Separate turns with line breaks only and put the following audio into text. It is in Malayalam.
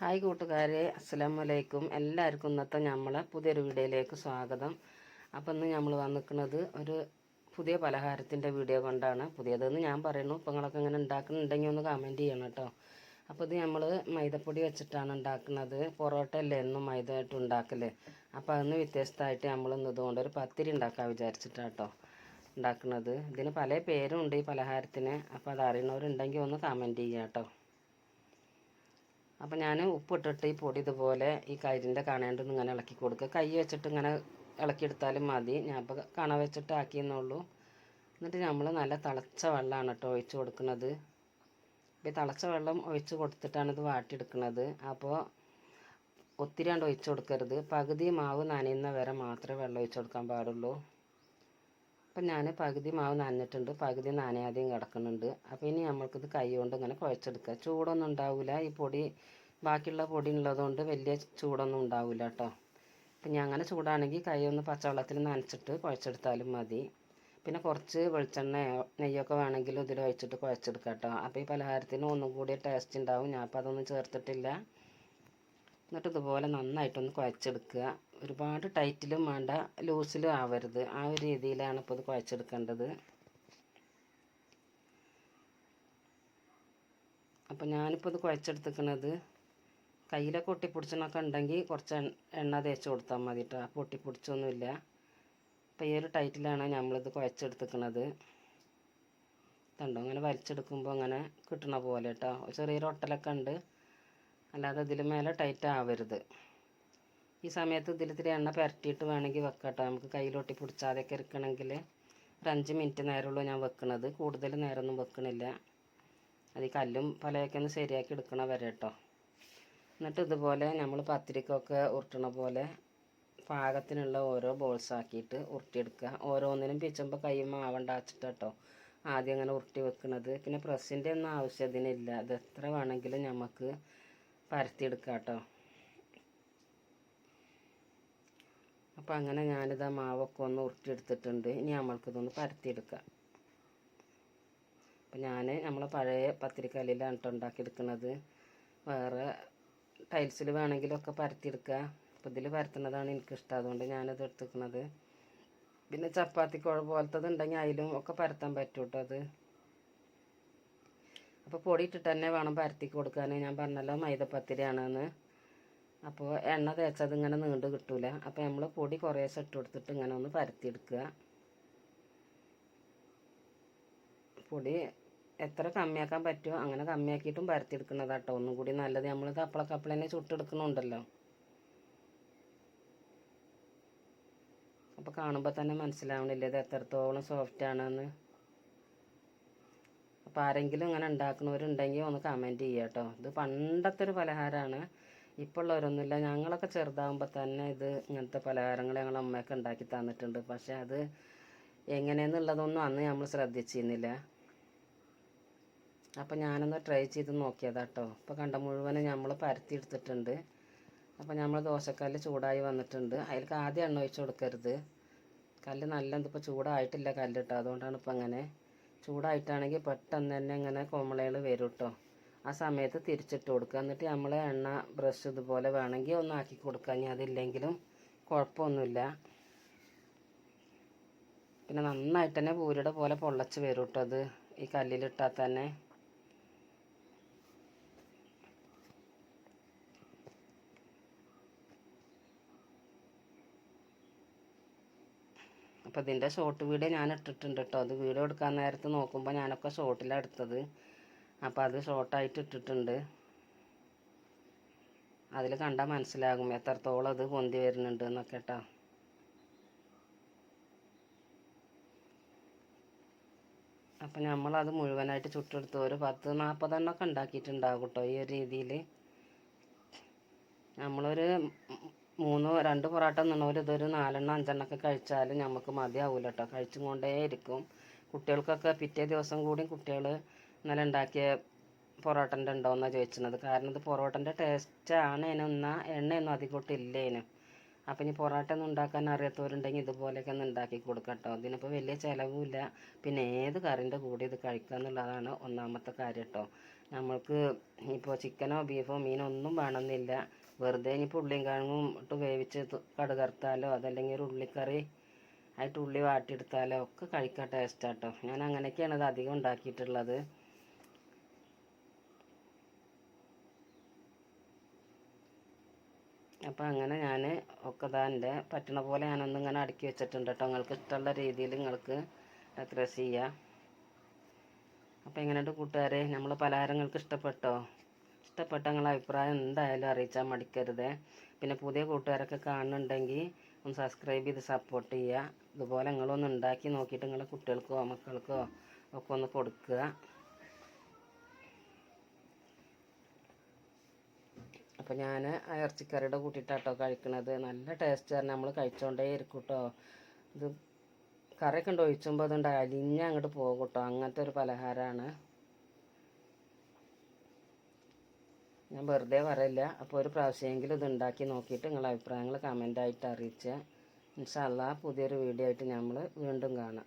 ഹായ് കൂട്ടുകാരെ അസ്സലാമു വലൈക്കും എല്ലാവർക്കും ഇന്നത്തെ നമ്മളെ പുതിയൊരു വീഡിയോയിലേക്ക് സ്വാഗതം. അപ്പം ഇന്ന് നമ്മൾ വന്നിരിക്കുന്നത് ഒരു പുതിയ പലഹാരത്തിന്റെ വീഡിയോ കൊണ്ടാണ്. പുതിയതെന്ന് ഞാൻ പറയുന്നു. ഇപ്പം നിങ്ങളൊക്കെ ഇങ്ങനെ ഉണ്ടാക്കുന്നുണ്ടെങ്കിൽ ഒന്ന് കമന്റ് ചെയ്യണം കേട്ടോ അപ്പോൾ ഇത് നമ്മൾ മൈദപ്പൊടി വെച്ചിട്ടാണ് ഉണ്ടാക്കുന്നത്. പൊറോട്ട അല്ലേ എന്നും മൈദ ആയിട്ട് ഉണ്ടാക്കൽ. അപ്പോൾ അതിന് വ്യത്യസ്തമായിട്ട് നമ്മൾ ഇന്നതുകൊണ്ട് ഒരു പത്തിരി ഉണ്ടാക്കാൻ വിചാരിച്ചിട്ടാണ് കേട്ടോ ഉണ്ടാക്കുന്നത്. ഇതിന് പല പേരും ഉണ്ട് ഈ പലഹാരത്തിന്. അപ്പോൾ അത് അറിയണവരുണ്ടെങ്കിൽ ഒന്ന് കമന്റ് ചെയ്യാം കേട്ടോ അപ്പോൾ ഞാൻ ഉപ്പിട്ടിട്ട് ഈ പൊടി ഇതുപോലെ ഈ കരിന്റെ കണേണ്ട് ഇങ്ങനെ ഇളക്കി കൊടുക്കുക കൈ വെച്ചിട്ട് ഇങ്ങനെ ഇളക്കിയെടുത്താലും മതി. ഞാൻ ഇപ്പോൾ കണ വെച്ചിട്ട് ആക്കിയെന്നുള്ളൂ എന്നിട്ട് നമ്മൾ നല്ല തിളച്ച വെള്ളമാണ് കേട്ടോ ഒഴിച്ച് കൊടുക്കുന്നത്. ഈ തിളച്ച വെള്ളം ഒഴിച്ച് കൊടുത്തിട്ടാണ് ഇത് വാട്ടിയെടുക്കുന്നത് അപ്പോൾ ഒത്തിരി കണ്ട് ഒഴിച്ച് കൊടുക്കരുത്. പകുതി മാവ് നനയുന്ന വരെ മാത്രമേ വെള്ളം ഒഴിച്ച് കൊടുക്കാൻ പാടുള്ളൂ. അപ്പം ഞാൻ പകുതി മാവ് നനഞ്ഞിട്ടുണ്ട് പകുതി നനയാതെയും കിടക്കുന്നുണ്ട്. അപ്പോൾ ഇനി നമ്മൾക്കിത് കൈ കൊണ്ട് ഇങ്ങനെ കുഴച്ചെടുക്കുക. ചൂടൊന്നും ഉണ്ടാവില്ല ഈ പൊടി ബാക്കിയുള്ള പൊടി ഉള്ളതുകൊണ്ട് വലിയ ചൂടൊന്നും ഉണ്ടാവില്ല കേട്ടോ. അപ്പം ഞാൻ അങ്ങനെ ചൂടാണെങ്കിൽ കൈ ഒന്ന് പച്ചവെള്ളത്തിൽ നനച്ചിട്ട് കുഴച്ചെടുത്താലും മതി. പിന്നെ കുറച്ച് വെളിച്ചെണ്ണ നെയ്യൊക്കെ വേണമെങ്കിൽ ഇതിൽ ഒഴിച്ചിട്ട് കുഴച്ചെടുക്കാം കേട്ടോ. അപ്പോൾ ഈ പലഹാരത്തിന് ഒന്നും കൂടി ടേസ്റ്റ് ഉണ്ടാവും. ഞാൻ അപ്പോൾ അതൊന്നും ചേർത്തിട്ടില്ല. എന്നിട്ട് ഇതുപോലെ നന്നായിട്ടൊന്ന് കുഴച്ചെടുക്കുക. ഒരുപാട് ടൈറ്റിലും വേണ്ട ലൂസിലും ആവരുത്. ആ ഒരു രീതിയിലാണ് ഇപ്പോൾ ഇത് കുഴച്ചെടുക്കേണ്ടത്. അപ്പോൾ ഞാനിപ്പോൾ ഇത് കുഴച്ചെടുത്തിക്കണത് കയ്യിലൊക്കെ ഒട്ടിപ്പിടിച്ചണൊക്കെ ഉണ്ടെങ്കിൽ കുറച്ച് എണ്ണ തേച്ച് കൊടുത്താൽ മതി കേട്ടോ അപ്പോൾ ഒട്ടിപ്പിടിച്ചൊന്നുമില്ല അപ്പോൾ ഈ ഒരു ടൈറ്റിലാണ് നമ്മളിത് കുഴച്ചെടുത്തിരിക്കുന്നത് കണ്ടോ? അങ്ങനെ വലിച്ചെടുക്കുമ്പോൾ അങ്ങനെ കിട്ടണ പോലെ കേട്ടോ ചെറിയൊരു ഒട്ടലൊക്കെ ഉണ്ട്. അല്ലാതെ ഇതിൽ മേലെ ടൈറ്റ് ആവരുത്. ഈ സമയത്ത് ഇതിൽ ഇത്തിരി എണ്ണ പുരട്ടിയിട്ട് വേണമെങ്കിൽ വെക്കാം നമുക്ക് കയ്യിലൊട്ടി പിടിച്ചാതെയൊക്കെ ഇരിക്കണമെങ്കിൽ ഒരു അഞ്ച് മിനിറ്റ് നേരമുള്ളൂ ഞാൻ വെക്കണത്. കൂടുതൽ നേരമൊന്നും വെക്കണില്ല. അത് കല്ലും പലയൊക്കെ ഒന്ന് ശരിയാക്കി എടുക്കണ വരെ കേട്ടോ. എന്നിട്ട് ഇതുപോലെ നമ്മൾ പത്തിരിക്കൊക്കെ ഉരുട്ടണ പോലെ പാകത്തിനുള്ള ഓരോ ബോൾസ് ആക്കിയിട്ട് ഉരുട്ടിയെടുക്കുക. ഓരോന്നിനും പിച്ചുമ്പോൾ കൈ മാവണ്ട വെച്ചിട്ട് കേട്ടോ ആദ്യം അങ്ങനെ ഉരുട്ടി വെക്കണത്. പിന്നെ പ്രസ്സിന്റെ ഒന്നും ആവശ്യത്തിനില്ല. ഇത് എത്ര വേണമെങ്കിലും നമുക്ക് പരത്തിയെടുക്കാം കേട്ടോ. അപ്പോൾ അങ്ങനെ ഞാനിത് മാവൊക്കെ ഒന്ന് ഉരുട്ടിയെടുത്തിട്ടുണ്ട്. ഇനി നമ്മൾക്കിതൊന്ന് പരത്തിയെടുക്കാം. അപ്പോൾ ഞാൻ നമ്മളെ പഴയ പത്തിരിക്കല്ലിലാണ് കേട്ടോ ഉണ്ടാക്കിയെടുക്കുന്നത് വേറെ ടൈൽസിൽ വേണമെങ്കിലൊക്കെ പരത്തിയെടുക്കുക അപ്പോൾ ഇതിൽ പരത്തുന്നതാണ് എനിക്കിഷ്ടം. അതുകൊണ്ട് ഞാനത് എടുത്തിരിക്കുന്നത് പിന്നെ ചപ്പാത്തി കുഴ പോലത്തത് ഉണ്ടെങ്കിൽ അതിലും ഒക്കെ പരത്താൻ പറ്റും കേട്ടോ അത്. അപ്പോൾ പൊടി ഇട്ടിട്ട് തന്നെ വേണം പരത്തി കൊടുക്കാൻ ഞാൻ പറഞ്ഞല്ലോ മൈദപ്പത്തിരിയാണെന്ന്. അപ്പോൾ എണ്ണ തേച്ചത് ഇങ്ങനെ നീണ്ട് കിട്ടൂല. അപ്പോൾ നമ്മൾ പൊടി കുറേശ്ശെ ഇട്ട് കൊടുത്തിട്ട് ഇങ്ങനെ ഒന്ന് പരത്തിയെടുക്കുക. പൊടി എത്ര കമ്മിയാക്കാൻ പറ്റുമോ അങ്ങനെ കമ്മിയാക്കിയിട്ടും പരത്തിയെടുക്കുന്നതാട്ടോ ഒന്നും കൂടി നല്ലത്. നമ്മൾ കപ്പളക്കപ്പള തന്നെ ചുട്ടെടുക്കണുണ്ടല്ലോ അപ്പോൾ കാണുമ്പോൾ തന്നെ മനസ്സിലാവണില്ല ഇത് എത്രത്തോളം സോഫ്റ്റ് ആണെന്ന്. അപ്പോൾ ആരെങ്കിലും ഇങ്ങനെ ഉണ്ടാക്കുന്നവരുണ്ടെങ്കിൽ ഒന്ന് കമന്റ് ചെയ്യാട്ടോ കേട്ടോ ഇത് പണ്ടത്തെ ഒരു പലഹാരമാണ് ഇപ്പോൾ ഉള്ളവരൊന്നുമില്ല ഞങ്ങളൊക്കെ ചെറുതാകുമ്പോൾ തന്നെ ഇത് ഇങ്ങനത്തെ പലഹാരങ്ങൾ ഞങ്ങൾ അമ്മയൊക്കെ ഉണ്ടാക്കി തന്നിട്ടുണ്ട്. പക്ഷേ അത് എങ്ങനെയെന്നുള്ളതൊന്നും അന്ന് നമ്മൾ ശ്രദ്ധിച്ചിരുന്നില്ല. അപ്പോൾ ഞാനൊന്ന് ട്രൈ ചെയ്ത് നോക്കിയതാ കേട്ടോ ഇപ്പോൾ കണ്ട മുഴുവനും നമ്മൾ പരത്തി എടുത്തിട്ടുണ്ട് അപ്പോൾ നമ്മൾ ദോശക്കല്ല് ചൂടായി വന്നിട്ടുണ്ട്. അതിലേക്ക് ആദ്യം എണ്ണ ഒഴിച്ച് കൊടുക്കരുത്. കല്ല് നല്ല ഇതിപ്പോൾ ചൂടായിട്ടില്ല കല്ല് അതുകൊണ്ടാണ് ഇപ്പോൾ അങ്ങനെ. ചൂടായിട്ടാണെങ്കിൽ പെട്ടെന്ന് തന്നെ ഇങ്ങനെ കോമളകൾ വരും കേട്ടോ ആ സമയത്ത് തിരിച്ചിട്ട് കൊടുക്കുക. എന്നിട്ട് നമ്മൾ എണ്ണ ബ്രഷ് ഇതുപോലെ വേണമെങ്കിൽ ഒന്ന് ആക്കി കൊടുക്കുക. ഇനി അതില്ലെങ്കിലും കുഴപ്പമൊന്നുമില്ല. പിന്നെ നന്നായിട്ട് തന്നെ പൂരിയുടെ പോലെ പൊള്ളച്ച് വരും കേട്ടോ അത്. ഈ കല്ലിലിട്ടാൽ തന്നെ. അപ്പോൾ ഇതിന്റെ ഷോർട്ട് വീഡിയോ ഞാൻ ഇട്ടിട്ടുണ്ട് കേട്ടോ. അത് വീഡിയോ എടുക്കാൻ നേരത്ത് നോക്കുമ്പോൾ ഞാനൊക്കെ ഷോർട്ടിലാണ് എടുത്തത്. അപ്പോൾ അത് ഷോർട്ടായിട്ട് ഇട്ടിട്ടുണ്ട് അതിൽ കണ്ടാൽ മനസ്സിലാകും എത്രത്തോളം അത് പൊന്തി വരുന്നുണ്ട് എന്നൊക്കെ കേട്ടോ അപ്പം നമ്മളത് മുഴുവനായിട്ട് ചുട്ടെടുത്ത് ഒരു പത്ത് നാൽപ്പതെണ്ണമൊക്കെ ഉണ്ടാക്കിയിട്ടുണ്ടാകും കേട്ടോ ഈ ഒരു രീതിയിൽ നമ്മളൊരു മൂന്ന് രണ്ട് പൊറോട്ട നിന്നവർ ഇതൊരു നാലെണ്ണം അഞ്ചെണ്ണമൊക്കെ കഴിച്ചാലും നമുക്ക് മതിയാവില്ല കേട്ടോ കഴിച്ചും കൊണ്ടേ ഇരിക്കും കുട്ടികൾക്കൊക്കെ പിറ്റേ ദിവസം കൂടി കുട്ടികൾ ഇന്നലെ ഉണ്ടാക്കിയ പൊറോട്ടന്റെ ഉണ്ടോയെന്നാണ് ചോദിച്ചത്. കാരണം ഇത് പൊറോട്ടന്റെ ടേസ്റ്റ് ആണ്. ഇതിനൊന്നാ എണ്ണയൊന്നും അധികം ഇല്ലേനു അപ്പം ഇനി പൊറോട്ട ഒന്നും ഉണ്ടാക്കാൻ അറിയാത്തവരുണ്ടെങ്കിൽ ഇതുപോലെയൊക്കെ ഒന്ന് ഉണ്ടാക്കി കൊടുക്കാം കേട്ടോ ഇതിനിപ്പോൾ വലിയ ചിലവുമില്ല. പിന്നെ ഏത് കറിന്റെ കൂടെ ഇത് കഴിക്കുക എന്നുള്ളതാണ് ഒന്നാമത്തെ കാര്യം കേട്ടോ നമ്മൾക്ക് ഇപ്പോൾ ചിക്കനോ ബീഫോ മീനോ ഒന്നും വേണമെന്നില്ല. വെറുതെ ഇനിയിപ്പോൾ ഉള്ളിയും കിഴങ്ങും ഇട്ട് വേവിച്ച് കടുകർത്താലോ അതല്ലെങ്കിൽ ഒരു ഉള്ളിക്കറി ആയിട്ട് ഉള്ളി വാട്ടിയെടുത്താലോ ഒക്കെ കഴിക്കാൻ ടേസ്റ്റാട്ടോ ഞാൻ അങ്ങനെയൊക്കെയാണ് ഇത് അധികം ഉണ്ടാക്കിയിട്ടുള്ളത്. അപ്പോൾ അങ്ങനെ ഞാൻ ഒക്കെ ഇതാ എന്റെ പറ്റണ പോലെ ഞാനൊന്നും ഇങ്ങനെ അടുക്കി വെച്ചിട്ടുണ്ട് കേട്ടോ നിങ്ങൾക്ക് ഇഷ്ടമുള്ള രീതിയിൽ നിങ്ങൾക്ക് ഡെക്കറേറ്റ് ചെയ്യാം? അപ്പോൾ എങ്ങനെയുണ്ട് കൂട്ടുകാരെ? നമ്മൾ പലഹാരങ്ങൾക്ക് ഇഷ്ടപ്പെട്ടോ? ഇഷ്ടപ്പെട്ട നിങ്ങളെ അഭിപ്രായം എന്തായാലും അറിയിച്ചാൽ മടിക്കരുത്. പിന്നെ പുതിയ കൂട്ടുകാരൊക്കെ കാണുന്നുണ്ടെങ്കിൽ ഒന്ന് സബ്സ്ക്രൈബ് ചെയ്ത് സപ്പോർട്ട് ചെയ്യുക. ഇതുപോലെ നിങ്ങളൊന്ന് ഉണ്ടാക്കി നോക്കിയിട്ട് നിങ്ങളെ കുട്ടികൾക്കോ മക്കൾക്കോ ഒക്കെ ഒന്ന് കൊടുക്കുക. അപ്പോൾ ഞാൻ ആ ഇറച്ചിക്കറിയുടെ കൂട്ടിയിട്ടാട്ടോ കഴിക്കണത്. നല്ല ടേസ്റ്റ് കാരണം നമ്മൾ കഴിച്ചോണ്ടേ ഇരിക്കും കേട്ടോ ഇത് കറിയൊക്കെ ഉണ്ട് ഒഴിച്ചുമ്പോൾ അതുകൊണ്ട് അലിഞ്ഞ് അങ്ങോട്ട് പോകും കേട്ടോ അങ്ങനത്തെ ഒരു പലഹാരമാണ് ഞാൻ വെറുതെ പറയില്ല. അപ്പോൾ ഒരു പ്രാവശ്യമെങ്കിലും ഇത് ഉണ്ടാക്കി നോക്കിയിട്ട് നിങ്ങളുടെ അഭിപ്രായങ്ങൾ കമന്റായിട്ട് അറിയിച്ച്. ഇൻഷാല്ലാ പുതിയൊരു വീഡിയോ ആയിട്ട് നമ്മൾ വീണ്ടും കാണാം.